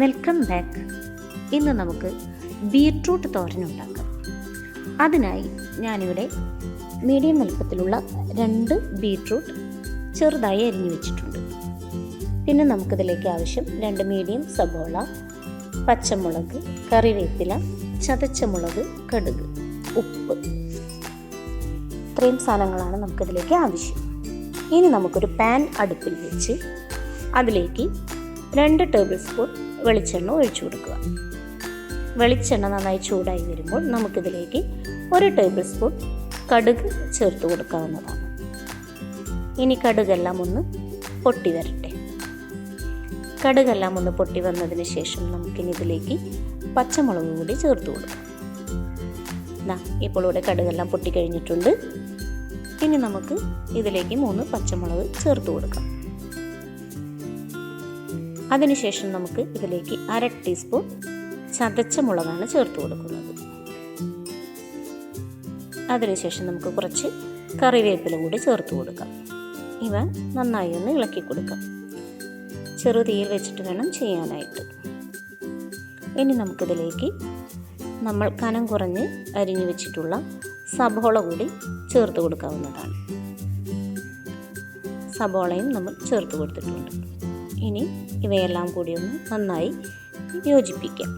Welcome back. ഇന്ന് നമുക്ക് beetroot തോരൻ ഉണ്ടാക്കാം. അതിനായി ഞാനിവിടെ മീഡിയം വലുപ്പത്തിലുള്ള രണ്ട് ബീട്രൂട്ട് ചെറുതായി അരിഞ്ഞു വെച്ചിട്ടുണ്ട്. പിന്നെ നമുക്കിതിലേക്ക് ആവശ്യം രണ്ട് മീഡിയം സബോള പച്ചമുളക് കറിവേപ്പില ചതച്ച മുളക് കടുക് ഉപ്പ്. ഇത്രയും സാധനങ്ങളാണ് നമുക്കിതിലേക്ക് ആവശ്യം. ഇനി നമുക്കൊരു പാൻ അടുപ്പിൽ വെച്ച് അതിലേക്ക് രണ്ട് ടേബിൾ സ്പൂൺ വെളിച്ചെണ്ണ ഒഴിച്ചു കൊടുക്കുക. വെളിച്ചെണ്ണ നന്നായി ചൂടായി വരുമ്പോൾ നമുക്കിതിലേക്ക് ഒരു ടേബിൾ സ്പൂൺ കടുക് ചേർത്ത് കൊടുക്കാവുന്നതാണ്. ഇനി കടുകെല്ലാം ഒന്ന് പൊട്ടി വരട്ടെ. കടുകെല്ലാം ഒന്ന് പൊട്ടി വന്നതിന് ശേഷം നമുക്കിനി ഇതിലേക്ക് പച്ചമുളക് കൂടി ചേർത്ത് കൊടുക്കാം. ദാ ഇപ്പോൾ ഇവിടെ കടുകെല്ലാം പൊട്ടിക്കഴിഞ്ഞിട്ടുണ്ട് ഇനി നമുക്ക് ഇതിലേക്ക് മൂന്ന് പച്ചമുളക് ചേർത്ത് കൊടുക്കാം. അതിനുശേഷം നമുക്ക് ഇതിലേക്ക് അര ടീസ്പൂൺ ചതച്ച മുളകാണ് ചേർത്ത് കൊടുക്കുന്നത്. അതിനുശേഷം നമുക്ക് കുറച്ച് കറിവേപ്പില കൂടി ചേർത്ത് കൊടുക്കാം. ഇവ നന്നായി ഒന്ന് ഇളക്കി കൊടുക്കാം. ചെറുതീയിൽ വെച്ചിട്ട് വേണം ചെയ്യാനായിട്ട്. ഇനി നമുക്കിതിലേക്ക് നമ്മൾ കനം കുറഞ്ഞ് അരിഞ്ഞു വെച്ചിട്ടുള്ള സബോള കൂടി ചേർത്ത് കൊടുക്കാവുന്നതാണ്. സബോളയും നമ്മൾ ചേർത്ത് കൊടുത്തിട്ടുണ്ട്. ഇനി ഇവയെല്ലാം കൂടി ഒന്ന് നന്നായി യോജിപ്പിക്കാം.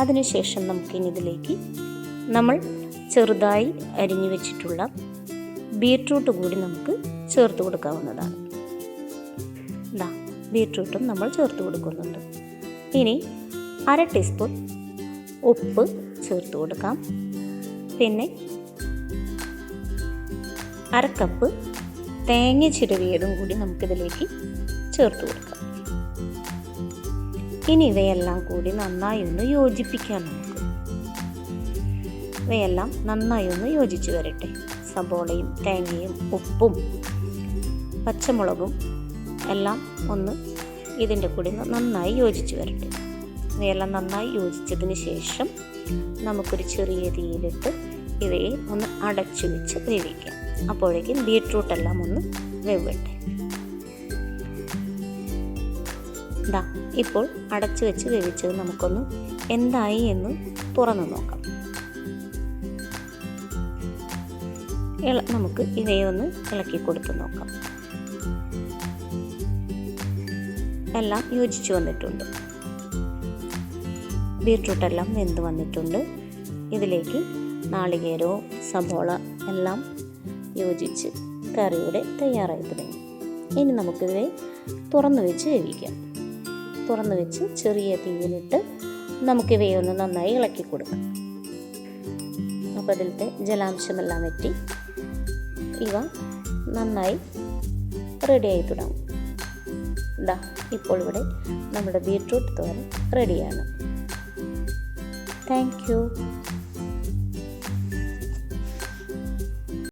അതിനുശേഷം നമുക്കിനി ഇതിലേക്ക് നമ്മൾ ചെറുതായി അരിഞ്ഞു വെച്ചിട്ടുള്ള ബീട്രൂട്ട് കൂടി നമുക്ക് ചേർത്ത് കൊടുക്കാവുന്നതാണ്. ഇതാ ബീട്രൂട്ടും നമ്മൾ ചേർത്ത് കൊടുക്കുന്നുണ്ട്. ഇനി അര ടീസ്പൂൺ ഉപ്പ് ചേർത്ത് കൊടുക്കാം. പിന്നെ അര കപ്പ് തേങ്ങ ചിരവിയതും കൂടി നമുക്കിതിലേക്ക് ചേർത്ത് കൊടുക്കാം. ഇനി ഇവയെല്ലാം കൂടി നന്നായി ഒന്ന് യോജിപ്പിക്കാം നമുക്ക്. ഇവയെല്ലാം നന്നായി ഒന്ന് യോജിച്ച് വരട്ടെ. സബോളയും തേങ്ങയും ഉപ്പും പച്ചമുളകും എല്ലാം ഒന്ന് ഇതിന്റെ കൂടി നന്നായി യോജിച്ച് വരട്ടെ. ഇവയെല്ലാം നന്നായി യോജിച്ചതിന് ശേഷം നമുക്കൊരു ചെറിയ തീയിലിട്ട് ഇവയെ ഒന്ന് അടച്ചു വെച്ച് വേവിക്കാം. അപ്പോഴേക്കും ബീട്രൂട്ടെല്ലാം ഒന്ന് വേവട്ടെ. ദാ ഇപ്പോൾ അടച്ചു വെച്ച് വേവിച്ചത് നമുക്കൊന്ന് എന്തായി എന്ന് തുറന്നു നോക്കാം. ഇള നമുക്ക് ഇവയെ ഒന്ന് ഇളക്കി കൊടുത്ത് നോക്കാം. എല്ലാം യോജിച്ചു വന്നിട്ടുണ്ട്. ബീട്രൂട്ട് എല്ലാം വെന്ത് വന്നിട്ടുണ്ട്. ഇതിലേക്ക് നാളികേരവും സബോള എല്ലാം യോജിച്ച് കറിയുടെ തയ്യാറായി തുടങ്ങി. ഇനി നമുക്കിതിനെ തുറന്നു വെച്ച് വേവിക്കാം. തുറന്നു വെച്ച് ചെറിയ തീയിലിട്ട് നമുക്കിവയെ ഒന്ന് നന്നായി ഇളക്കി കൊടുക്കാം. അപ്പോൾ അതിലത്തെ ജലാംശമെല്ലാം വെറ്റി ഇവ നന്നായി റെഡി ആയി തുടങ്ങും. ഇതാ ഇപ്പോൾ ഇവിടെ നമ്മുടെ ബീട്രൂട്ട് തോരൻ റെഡിയാണ് താങ്ക് യു